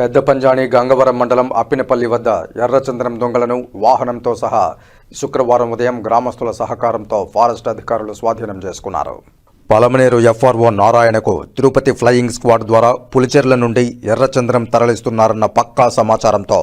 పెద్ద పంజాణి గంగవరం మండలం అప్పినపల్లి వద్ద ఎర్రచంద్రం దొంగలను వాహనంతో సహా శుక్రవారం ఉదయం గ్రామస్తుల సహకారంతో ఫారెస్ట్ అధికారులు స్వాధీనం చేసుకున్నారు. పలమనేరు ఎఫ్ఆర్ఓ నారాయణకు తిరుపతి ఫ్లయింగ్ స్క్వాడ్ ద్వారా పులిచెర్ల నుండి ఎర్రచంద్రం తరలిస్తున్నారన్న పక్కా సమాచారంతో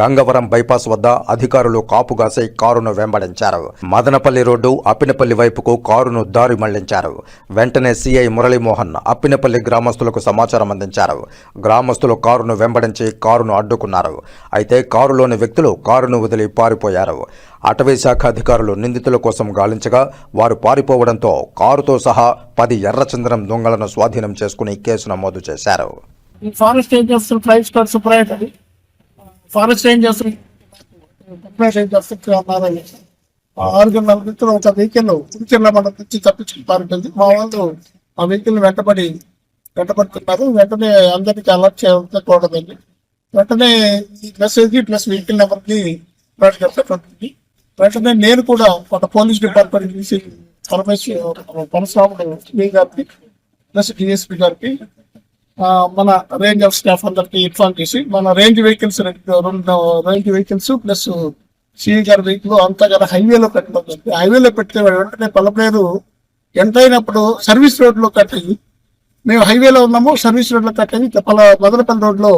గంగవరం బైపాస్ వద్ద అధికారులు కాపుగాసి కారును వెంబడించారు. మదనపల్లి రోడ్డు అప్పినపల్లి వైపుకు కారును దారి మళ్ళించారు. వెంటనే సీఐ మురళీమోహన్ అప్పినపల్లి గ్రామస్తులకు సమాచారం అందించారు. గ్రామస్తులు కారును వెంబడించి కారును అడ్డుకున్నారు. అయితే కారులోని వ్యక్తులు కారును వదిలి పారిపోయారు. అటవీ శాఖ అధికారులు నిందితుల కోసం గాలించగా వారు పారిపోవడంతో కారుతో సహా పది ఎర్రచందనం దొంగలను స్వాధీనం చేసుకుని కేసు నమోదు చేశారు. ఫారెస్ట్ రేంజర్స్ ప్రైవేట్ స్టార్ సూపరైట్ ఫారెస్ట్ రేంజర్స్ ఆరుగురు నలుగురు ఒక వెహికల్ పులిచెర్ల మన నుంచి తప్పించుకుని పారిపోయింది. మా వాళ్ళు ఆ వెహికల్ వెంటబడి వెంటబడుతున్నారు. వెంటనే అందరికీ అలర్ట్ చేయకూడదండి వెంటనే ఈ మెసేజ్ ప్లస్ వెహికల్ నెంబర్కి కి వెంటనే నేను కూడా ఒక పోలీస్ డిపార్ట్మెంట్ నుంచి పరమేశ్వర పరశురాముడు మీ గారికి ప్లస్ డిఎస్పీ గారికి మన రేంజ్ ఆఫ్ స్టాఫ్ అందరికి ఇన్ఫార్మ్ చేసి మన రేంజ్ వెహికల్స్ రెండు రెండు range vehicles plus C E గారి వెహికల్ అంతా కదా హైవేలో పెట్టడం హైవేలో పెడితే వెంటనే పల్లపేరు ఎంత అయినప్పుడు సర్వీస్ రోడ్లో కట్టేది మేము హైవేలో ఉన్నాము సర్వీస్ రోడ్లో కట్టేది పల మదనపల్లి రోడ్లో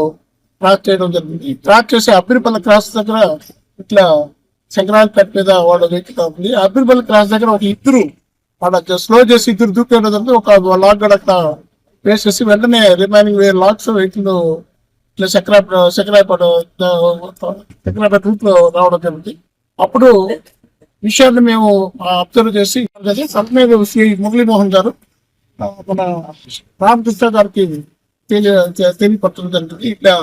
క్రాస్ చేయడం జరిగింది. క్రాస్ చేసి అబ్బిరిపల్లి క్రాస్ దగ్గర ఇట్లా సంక్రాంతిపేట మీద వాళ్ళ వెహికల్ ఉంది అబ్బిర్బల్ క్రాస్ దగ్గర ఒక ఇద్దరు వాళ్ళ స్లో చేసి ఇద్దరు దూకేయడం ఒక లాక్ గడ అక్కడ వేసేసి వెంటనే రిమైనింగ్ వేరే లాక్స్ వెహికల్ ఇట్లా చక్రాపేట చక్రాపేట చక్రాపేట రూట్లో రావడం జరిగింది. అప్పుడు విషయాన్ని మేము అబ్జర్వ్ చేసి కంపెనీ శ్రీ మురళీమోహన్ గారు మన రామకృష్ణ గారికి తెలియపరచడం జరిగింది. ఇట్లా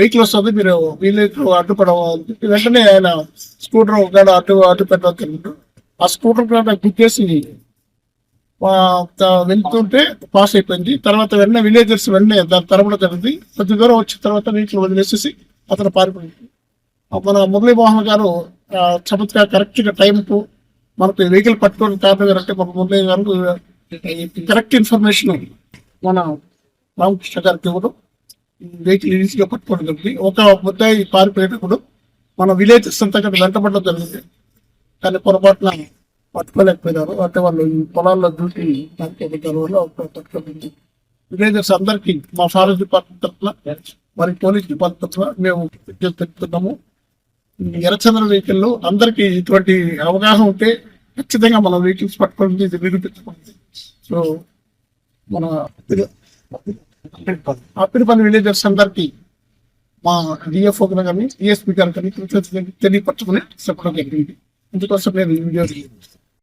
వెహికల్ వస్తుంది మీరు వీళ్ళు అడ్డుపడం వెంటనే ఆయన స్కూటర్ ఒకవేళ అడ్డు అడ్డు పెట్టడం ఆ స్కూటర్ బుక్ చేసి వెళ్తుంటే పాస్ అయిపోయింది. తర్వాత వెంటనే విలేజర్స్ వెంటనే దాని తరమడం జరిగింది. కొద్ది దూరం వచ్చిన తర్వాత నీటిలో వదిలేసేసి అతను పారిపోయింది. మన మురళీమోహన్ గారు చమత్కార కరెక్ట్గా టైంకు టైం కు మనకు వెహికల్ పట్టుకోవడం కారణం అంటే మన మురళీ గారు కరెక్ట్ ఇన్ఫర్మేషన్ మన రామకృష్ణ గారికి ఇవ్వడం. వెహికల్ ఈజీగా పట్టుకోవడం జరిగింది. ఒక ముద్దాయి పారిపోయేటప్పుడు మన విలేజెస్ అంతా కూడా వెంటబడడం జరిగింది. కానీ పొరపాటున పట్టుకోలేకపోయినారు. అంటే వాళ్ళు ఈ పొలాల్లో డ్యూటీ పట్టుకోబెట్టారు వల్ల పట్టుకోబడింది. విలేజర్స్ అందరికీ మా ఫారెస్ట్ డిపార్ట్మెంట్ తరఫున మరి పోలీస్ డిపార్ట్మెంట్ తరఫున మేము విజ్ఞప్తి తెలుపుతున్నాము. ఎర్రచంద్ర వెహికల్ అందరికీ ఇటువంటి అవగాహన ఉంటే ఖచ్చితంగా మన వెహికల్స్ పట్టుకోవడం ఇది సో మన అప్పిరిపల్లి విలేజర్స్ అందరికీ మా డిఎఫ్ఓ కానీ డిఎస్పీ గారు కానీ తెలియపరచుకుని చెప్పడం జరిగింది ఇందుకోసం నేను ఈ వీడియో